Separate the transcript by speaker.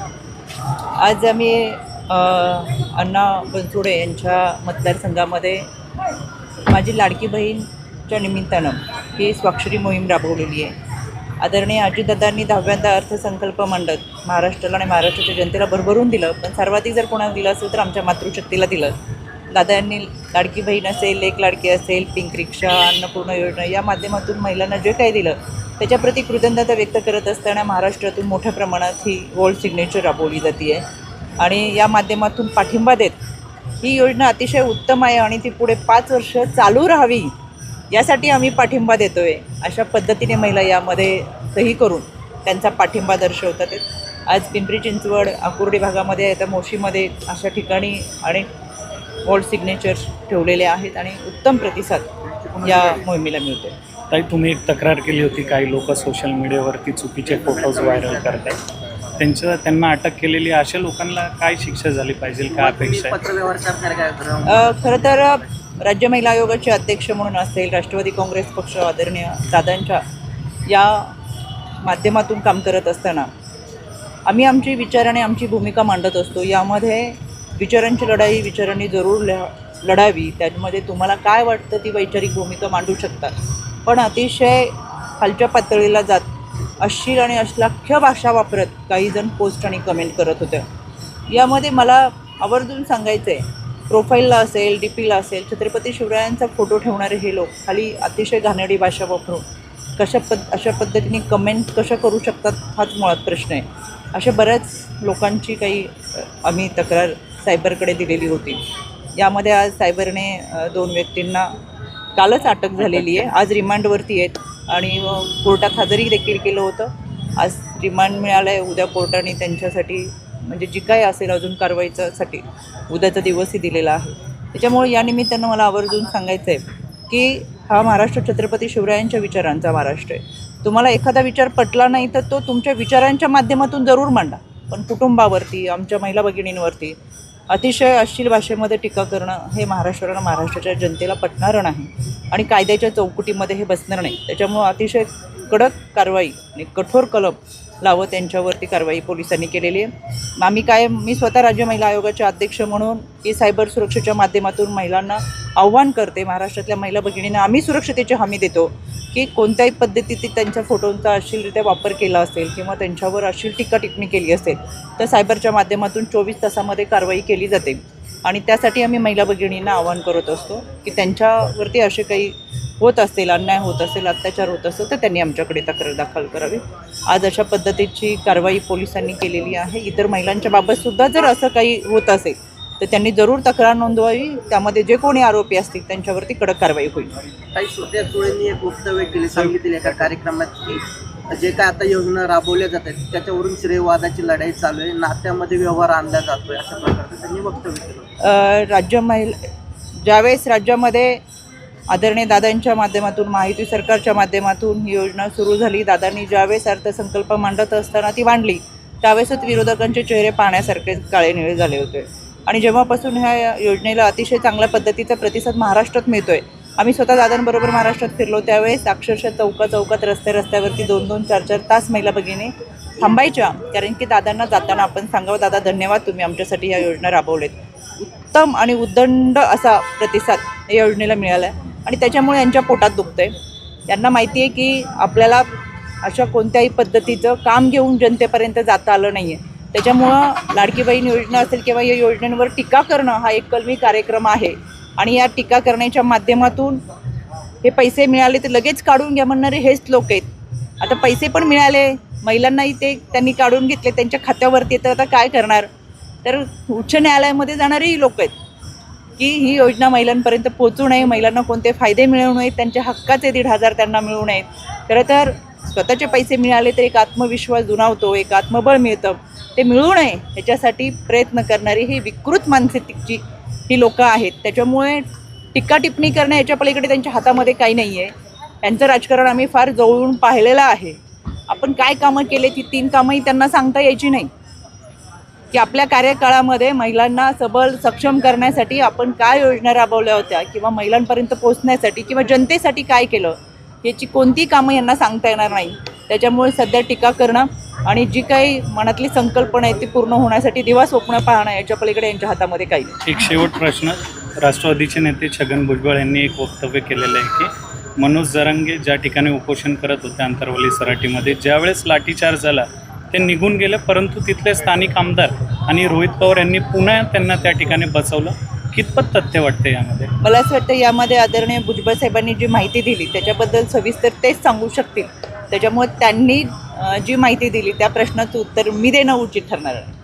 Speaker 1: आज आम्ही अण्णा बनसोडे यांच्या मतदारसंघामध्ये माझी लाडकी बहीणच्या निमित्तानं ही स्वाक्षरी मोहीम राबवलेली आहे. आदरणीय अजितदादांनी दहाव्यांदा अर्थसंकल्प मांडत महाराष्ट्राला आणि महाराष्ट्राच्या जनतेला भरभरून दिलं पण सर्वाधिक जर कोणाला दिलं असेल तर आमच्या मातृशक्तीला दिलं. दादा यांनी लाडकी बहीण असेल एक लाडकी असेल पिंक रिक्षा अन्नपूर्ण योजना या माध्यमातून महिलांना जे काही दिलं त्याच्याप्रती कृतज्ञता व्यक्त करत असताना महाराष्ट्रातून मोठ्या प्रमाणात ही गोल्ड सिग्नेचर राबवली जाते आहे आणि या माध्यमातून पाठिंबा देत ही योजना अतिशय उत्तम आहे आणि ती पुढे पाच वर्ष चालू राहावी यासाठी आम्ही पाठिंबा देतो आहे अशा पद्धतीने महिला यामध्ये सही करून त्यांचा पाठिंबा दर्शवतात आहेत. आज पिंपरी चिंचवड आकुर्डी भागामध्ये आता मोशीमध्ये अशा ठिकाणी अनेक गोल्ड सिग्नेचर्स ठेवलेले आहेत आणि उत्तम प्रतिसाद या मोहिमेला मिळतो
Speaker 2: ताई तुम्ही एक तक्रार केली होती काही लोक सोशल मीडियावरती चुकीचे फोटोज व्हायरल करतात त्यांच्या त्यांना अटक केलेली अशा लोकांना काय शिक्षा झाली पाहिजे काय अपेक्षा आहे?
Speaker 3: पत्रव्यवहार करणार काय करा
Speaker 1: अ, खरं तर राज्य महिला आयोगाचे अध्यक्ष म्हणून असेल राष्ट्रवादी काँग्रेस पक्ष आदरणीय दादांच्या या माध्यमातून काम करत असताना आम्ही आमची विचार आणि आमची भूमिका मांडत असतो. यामध्ये विचारांची लढाई विचारांनी जरूर लढ लढावी. त्यामध्ये तुम्हाला काय वाटतं ती वैचारिक भूमिका मांडू शकता पण अतिशय खालच्या पातळीला जात अश्लील आणि अश्लाख्य भाषा वापरत काही जण पोस्ट आणि कमेंट करत होत्या यामध्ये मला आवर्जून सांगायचं आहे प्रोफाईलला असेल डी पीला असेल छत्रपती शिवरायांचा फोटो ठेवणारे हे लोक खाली अतिशय घाणेडी भाषा वापरून कशा पद अशा पद्धतीने कमेंट कशा करू शकतात हाच मुळात प्रश्न आहे. अशा बऱ्याच लोकांची काही आम्ही तक्रार सायबरकडे दिलेली होती. यामध्ये आज सायबरने दोन व्यक्तींना कालच अटक झालेली आहे. आज रिमांडवरती आहेत. आणि कोर्टात हजरी देखील केलं होतं. आज रिमांड मिळालं आहे उद्या कोर्टाने त्यांच्यासाठी म्हणजे जी काय असेल अजून कारवाईच्यासाठी उद्याचा दिवसही दिलेला आहे. त्याच्यामुळे या निमित्तानं मला आवर्जून सांगायचं आहे की हा महाराष्ट्र छत्रपती शिवरायांच्या विचारांचा महाराष्ट्र आहे. तुम्हाला एखादा विचार पटला नाही तर तो तुमच्या विचारांच्या माध्यमातून जरूर मांडा. पण कुटुंबावरती आमच्या महिला भगिनींवरती अतिशय अश्लील भाषेमध्ये टीका करणं हे महाराष्ट्राला महाराष्ट्राच्या जनतेला पटणारं नाही आणि कायद्याच्या चौकटीमध्ये हे बसणार नाही. त्याच्यामुळं अतिशय कडक कारवाई आणि कठोर कलम लावत त्यांच्यावरती कारवाई पोलिसांनी केलेली आहे. आम्ही काय मी स्वतः राज्य महिला आयोगाचे अध्यक्ष म्हणून की सायबर सुरक्षेच्या माध्यमातून महिलांना आव्हान करते महाराष्ट्रातल्या महिला भगिनींना. आम्ही सुरक्षतेची हमी देतो की कोणत्याही पद्धतीत त्यांच्या फोटोंचा अश्लीलरित्या वापर केला असेल किंवा त्यांच्यावर अश्लील टीका टिप्पणी केली असेल तर सायबरच्या माध्यमातून चोवीस तासामध्ये कारवाई केली जाते. आणि त्यासाठी आम्ही महिला भगिनींना आवाहन करत असतो की त्यांच्यावरती असे काही होत असेल अन्याय होत असेल अत्याचार होत असेल तर त्यांनी आमच्याकडे तक्रार दाखल करावी. आज अशा पद्धतीची कारवाई पोलिसांनी केलेली आहे. इतर महिलांच्या बाबतसुद्धा जर असं काही होत असेल तर त्यांनी जरूर तक्रार नोंदवावी. त्यामध्ये जे कोणी आरोपी असतील त्यांच्यावरती कडक कारवाई होईल.
Speaker 3: काही सुप्रिया सुळेंनी एक वक्तव्य केले सांगितले एका कार्यक्रमात की जे काय आता योजना राबवल्या जात आहेत त्याच्यावरून श्रेयवादाची लढाई चालू आहे. नात्यामध्ये व्यवहार आणला जातोय अशा प्रकारचं त्यांनी वक्तव्य केलं
Speaker 1: राज्य महिला ज्यावेळेस राज्यामध्ये आदरणीय दादांच्या माध्यमातून माहिती सरकारच्या माध्यमातून ही योजना सुरू झाली दादांनी ज्यावेळेस अर्थसंकल्प मांडत असताना ती मांडली त्यावेळेसच विरोधकांचे चेहरे पाहण्यासारखे काळे निळे झाले होते. आणि जेव्हापासून ह्या योजनेला अतिशय चांगल्या पद्धतीचा प्रतिसाद महाराष्ट्रात मिळतोय आम्ही स्वतः दादांबरोबर महाराष्ट्रात फिरलो. त्यावेळेस अक्षरशः चौका चौकात रस्ते रस्त्यावरती दोन दोन चार चार तास महिला भगिनी थांबायच्या कारण की दादांना जाताना आपण सांगावं दादा धन्यवाद तुम्ही आमच्यासाठी ह्या योजना राबवलेत उत्तम आणि उद्दंड असा प्रतिसाद या योजनेला मिळाला आहे आणि त्याच्यामुळे यांच्या पोटात दुखतंय. त्यांना माहिती आहे की आपल्याला अशा कोणत्याही पद्धतीचं काम घेऊन जनतेपर्यंत जाता आलं नाही आहे त्याच्यामुळं लाडकी बहीण योजना असेल किंवा या योजनेवर टीका करणं हा एक कलमी कार्यक्रम आहे. आणि या टीका करण्याच्या माध्यमातून हे पैसे मिळाले तर लगेच काढून घ्या म्हणणारे हेच लोक आहेत. आता पैसे पण मिळाले महिलांनाही ते त्यांनी काढून घेतले त्यांच्या खात्यावरती तर आता काय करणार? तर उच्च न्यायालयामध्ये जाणारेही लोक आहेत की ही योजना महिलांपर्यंत पोचू नये महिलांना कोणते फायदे मिळवू नयेत त्यांच्या हक्काचे दीड हजार त्यांना मिळू नयेत. खरं तर स्वतःचे पैसे मिळाले तर एक आत्मविश्वास दुणावतो एक आत्मबळ मिळतं. ते मिळू नये ह्याच्यासाठी प्रयत्न करणारी ही विकृत मानसिकची ही लोकं आहेत. त्याच्यामुळे टीका टिप्पणी करणं याच्या पलीकडे त्यांच्या हातामध्ये काही नाही आहे यांचं राजकारण आम्ही फार जवळून पाहिलेलं आहे. आपण काय कामं केले ती तीन कामंही त्यांना सांगता यायची नाही. की आपल्या कार्यकाळामध्ये महिलांना सबल सक्षम करण्यासाठी आपण काय योजना राबवल्या होत्या किंवा महिलांपर्यंत पोहोचण्यासाठी किंवा जनतेसाठी काय केलं? याची कोणती कामं यांना सांगता येणार नाही. त्याच्यामुळे सध्या टीका करणं आणि जी काही मनातली संकल्पना आहे ती पूर्ण होण्यासाठी दिवा स्वप्न पाहणं याच्या पलीकडे यांच्या हातामध्ये काही
Speaker 2: एक शेवट प्रश्न. राष्ट्रवादीचे नेते छगन भुजबळ यांनी एक वक्तव्य केलेलं आहे की मनोज जरांगे ज्या ठिकाणी उपोषण करत होते अंतरवली सराटीमध्ये ज्यावेळेस लाठीचार्ज झाला ते निघून गेले परंतु तिथले स्थानिक आमदार आणि रोहित पवार यांनी पुन्हा त्यांना त्या ठिकाणी बसवलं. कितपत तथ्य वाटते यामध्ये?
Speaker 1: मला असं वाटतं यामध्ये आदरणीय भुजबळ साहेबांनी जी माहिती दिली त्याच्याबद्दल सविस्तर तेच सांगू शकतील. त्याच्यामुळे त्यांनी जी माहिती दिली त्या प्रश्नाचं उत्तर मी देणं उचित ठरणार आहे.